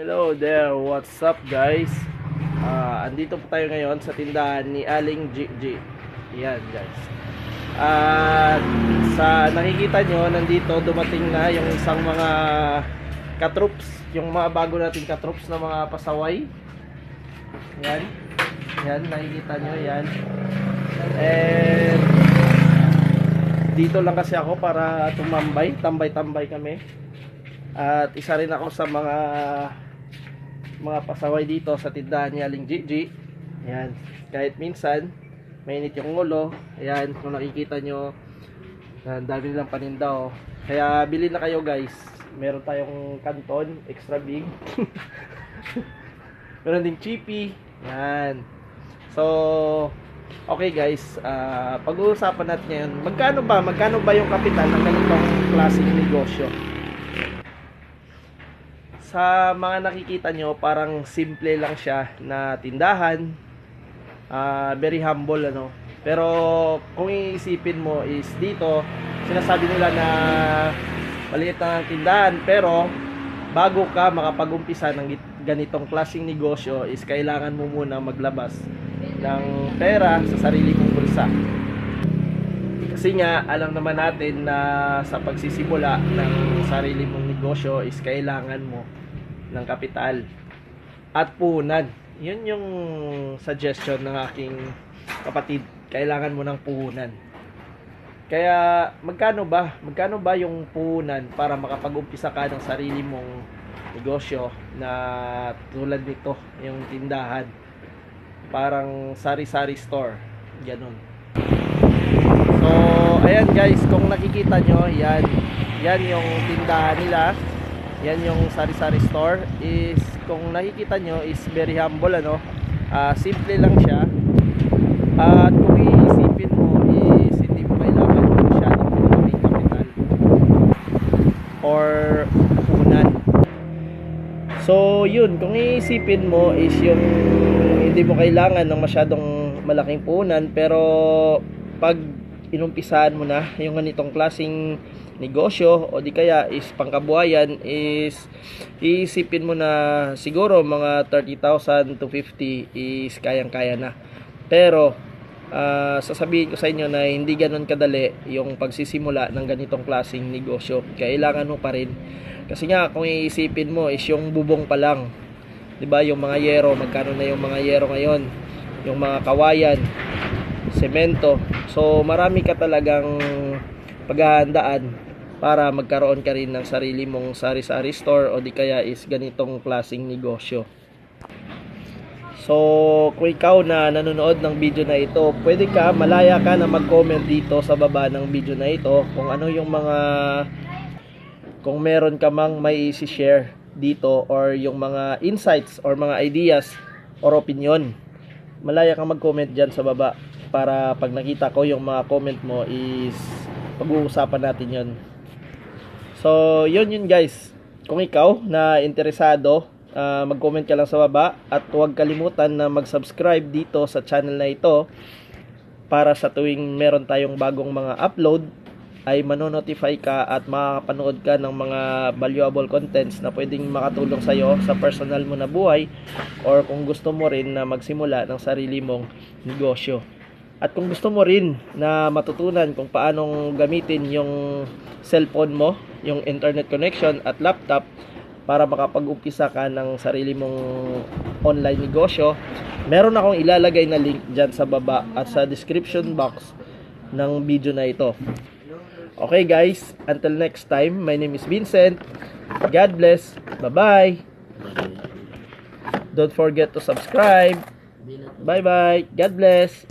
Hello there, what's up guys? Ah, andito po tayo ngayon sa tindahan ni Aling GG. Yan guys. At sa nakikita nyo, nandito dumating na yung isang mga katroops, yung mga bago nating katroops na mga pasaway. Yan. Yan, nakikita nyo yan. And dito lang kasi ako para tumambay, tambay-tambay kami. At isa rin ako sa mga mga pasaway dito sa tindahan ni Aling Gigi. Ayan. Kahit minsan, mainit yung ulo. Ayan, kung nakikita nyo, ang dami nilang paninda oh. Kaya bili na kayo guys. Meron tayong kanton, extra big. Meron ding chippy. Ayan. So, okay guys, ah, pag-uusapan natin ngayon, magkano ba, magkano ba yung kapital ng ganitong klaseng negosyo? Sa mga nakikita nyo, parang simple lang siya na tindahan. Ah, very humble ano. Pero kung iisipin mo is dito, sinasabi nila na maliit ang tindahan pero bago ka makapag-umpisa ng ganitong klaseng negosyo is kailangan mo muna maglabas ng pera sa sarili mong bulsa. Kasi nga, alam naman natin na sa pagsisimula ng sarili mong negosyo is kailangan mo ng kapital at puhunan. Yun yung suggestion ng aking kapatid. Kailangan mo ng puhunan. Kaya magkano ba? Magkano ba yung puhunan para makapag-umpisa ka ng sarili mong negosyo na tulad nito, yung tindahan. Parang sari-sari store. Ganun. So, ayan guys, kung nakikita nyo, yan, yan yung tindahan nila. Yan yung sari-sari store is kung nakikita nyo is very humble ano. Ah, simple lang siya. At kung iisipin mo is hindi mo kailangan masyadong malaking kapital or punan. So, yun, kung iisipin mo is yung hindi mo kailangan ng masyadong malaking punan pero pag inumpisahan mo na yung ganitong klasing negosyo o di kaya is pangkabuhayan is iisipin mo na siguro mga 30,000 to 50 is kayang-kaya na. Pero ah, sasabihin ko sa inyo na hindi ganun kadali yung pagsisimula ng ganitong klasing negosyo. Kailangan mo pa rin. Kasi nga kung iisipin mo is yung bubong pa lang. 'Di ba? Yung mga yero, magkano na yung mga yero ngayon? Yung mga kawayan, semento. So marami ka talagang paghahandaan para magkaroon ka rin ng sarili mong sari-sari store o di kaya is ganitong klasing negosyo. So, kung ikaw na nanonood ng video na ito, pwede ka, malaya ka na mag-comment dito sa baba ng video na ito kung ano yung mga kung meron ka mang may isi-share dito or yung mga insights or mga ideas or opinion. Malaya kang mag-comment dyan sa baba para pag nakita ko yung mga comment mo is pag-uusapan natin yon. So, yun yun guys. Kung ikaw na interesado, ah, mag-comment ka lang sa baba at huwag kalimutan na mag-subscribe dito sa channel na ito para sa tuwing meron tayong bagong mga upload ay manonotify ka at makakapanood ka ng mga valuable contents na pwedeng makatulong sa'yo sa personal mo na buhay or kung gusto mo rin na magsimula ng sarili mong negosyo. At kung gusto mo rin na matutunan kung paanong gamitin yung cellphone mo, yung internet connection at laptop para makapag-umpisa ka ng sarili mong online negosyo, meron akong ilalagay na link dyan sa baba at sa description box ng video na ito. Okay guys, until next time, my name is Vincent. God bless. Bye-bye. Don't forget to subscribe. Bye-bye. God bless.